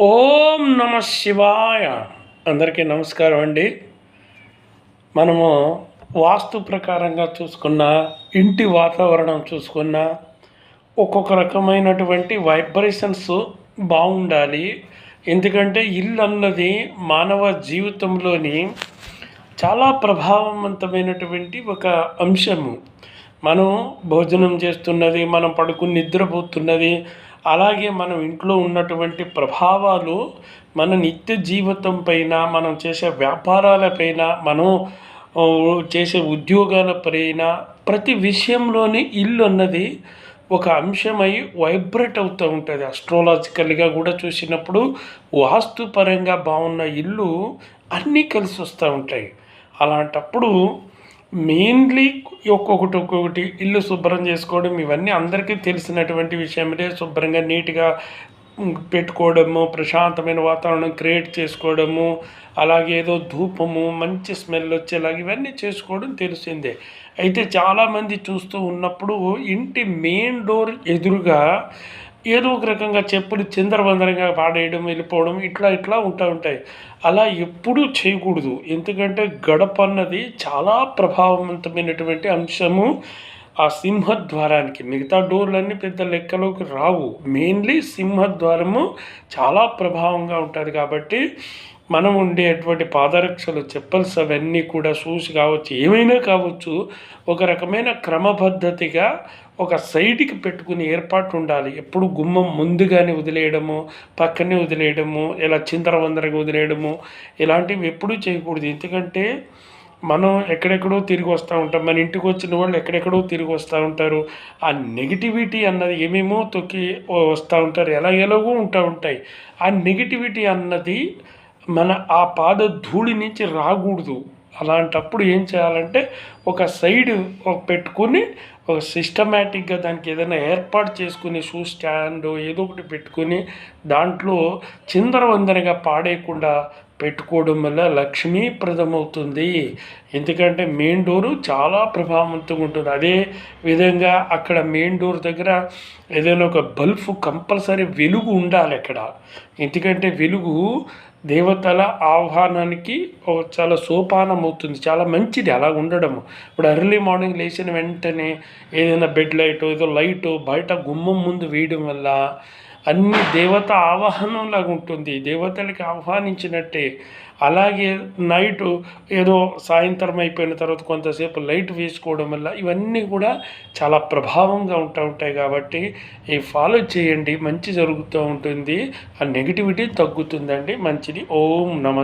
ఓం నమ శివాయ. అందరికీ నమస్కారం అండి. మనము వాస్తు ప్రకారంగా చూసుకున్న ఇంటి వాతావరణం చూసుకున్న ఒక్కొక్క రకమైనటువంటి వైబ్రేషన్స్ బాగుండాలి. ఎందుకంటే ఇల్లు అన్నది మానవ జీవితంలోని చాలా ప్రభావవంతమైనటువంటి ఒక అంశము. మనం భోజనం చేస్తున్నది మనం పడుకుని నిద్రపోతున్నది అలాగే మనం ఇంట్లో ఉన్నటువంటి ప్రభావాలు మన నిత్య జీవితం పైన మనం చేసే వ్యాపారాలపైన మనం చేసే ఉద్యోగాల పైన ప్రతి విషయంలోని ఇల్లు అన్నది ఒక అంశమై వైబ్రేట్ అవుతూ ఉంటుంది. అస్ట్రాలజికల్గా కూడా చూసినప్పుడు వాస్తుపరంగా బాగున్న ఇల్లు అన్నీ కలిసి వస్తూ ఉంటాయి. అలాంటప్పుడు మెయిన్లీ ఒక్కొక్కటి ఒక్కొక్కటి ఇల్లు శుభ్రం చేసుకోవడం ఇవన్నీ అందరికీ తెలిసినటువంటి విషయమే శుభ్రంగా నీట్గా పెట్టుకోవడము ప్రశాంతమైన వాతావరణం క్రియేట్ చేసుకోవడము అలాగే ఏదో ధూపము మంచి స్మెల్ వచ్చేలాగా ఇవన్నీ చేసుకోవడం తెలిసిందే. అయితే చాలామంది చూస్తూ ఉన్నప్పుడు ఇంటి మెయిన్ డోర్ ఎదురుగా ఏదో ఒక రకంగా చెప్పులు చిందరవందరగా పాడేయడం వెళ్ళిపోవడం ఇట్లా ఇట్లా ఉంటా ఉంటాయి. అలా ఎప్పుడూ చేయకూడదు. ఎందుకంటే గడప అన్నది చాలా ప్రభావవంతమైనటువంటి అంశము. ఆ సింహద్వారానికి మిగతా డోర్లన్నీ పెద్ద లెక్కలోకి రావు. మెయిన్లీ సింహద్వారము చాలా ప్రభావంగా ఉంటుంది కాబట్టి మనం ఉండేటువంటి పాదరక్షలు చెప్పల్స్ అవన్నీ కూడా షూస్ కావచ్చు ఏమైనా కావచ్చు ఒక రకమైన క్రమపద్ధతిగా ఒక సైడ్కి పెట్టుకుని ఏర్పాటు ఉండాలి. ఎప్పుడు గుమ్మం ముందుగానే వదిలేయడము పక్కనే వదిలేయడము ఇలా చిందరవందరగా వదిలేయడము ఇలాంటివి ఎప్పుడూ చేయకూడదు. ఎందుకంటే మనం ఎక్కడెక్కడో తిరిగి వస్తూ ఉంటాం. మన ఇంటికి వచ్చిన వాళ్ళు ఎక్కడెక్కడో తిరిగి వస్తూ ఉంటారు. ఆ నెగిటివిటీ అన్నది ఏమేమో తొక్కి వస్తూ ఉంటారు. ఎలా ఎలాగో ఉంటూ ఉంటాయి. ఆ నెగిటివిటీ అన్నది మన ఆ పాద ధూళి నుంచి రాకూడదు. అలాంటప్పుడు ఏం చేయాలంటే ఒక సైడ్ పెట్టుకుని ఒక సిస్టమేటిక్గా దానికి ఏదైనా ఏర్పాటు చేసుకుని షూ స్టాండ్ ఏదో ఒకటి పెట్టుకుని దాంట్లో చిందరవందరగా పాడేయకుండా పెట్టుకోవడం వల్ల లక్ష్మీప్రదమవుతుంది ఎందుకంటే మెయిన్ డోరు చాలా ప్రభావవంతంగా ఉంటుంది. అదే విధంగా అక్కడ మెయిన్ డోర్ దగ్గర ఏదైనా ఒక బల్బ్ కంపల్సరీ వెలుగు ఉండాలి అక్కడ. ఎందుకంటే వెలుగు దేవతల ఆహ్వానానికి చాలా సోపానం అవుతుంది చాలా మంచిది అలా ఉండడం ఇప్పుడు ఎర్లీ మార్నింగ్ లేచిన వెంటనే ఏదైనా బెడ్ లైట్ ఏదో లైట్ బయట గుమ్మం ముందు వేయడం వల్ల అన్ని దేవత ఆవాహనంలాగా ఉంటుంది. దేవతలకి ఆహ్వానించినట్టే. అలాగే నైట్ ఏదో సాయంత్రం అయిపోయిన తర్వాత కొంతసేపు లైట్ వేసుకోవడం వల్ల ఇవన్నీ కూడా చాలా ప్రభావంగా ఉంటూ ఉంటాయి కాబట్టి ఈ ఫాలో చేయండి. మంచి జరుగుతూ ఉంటుంది. ఆ నెగిటివిటీ తగ్గుతుందండి. మంచిది. ఓం నమ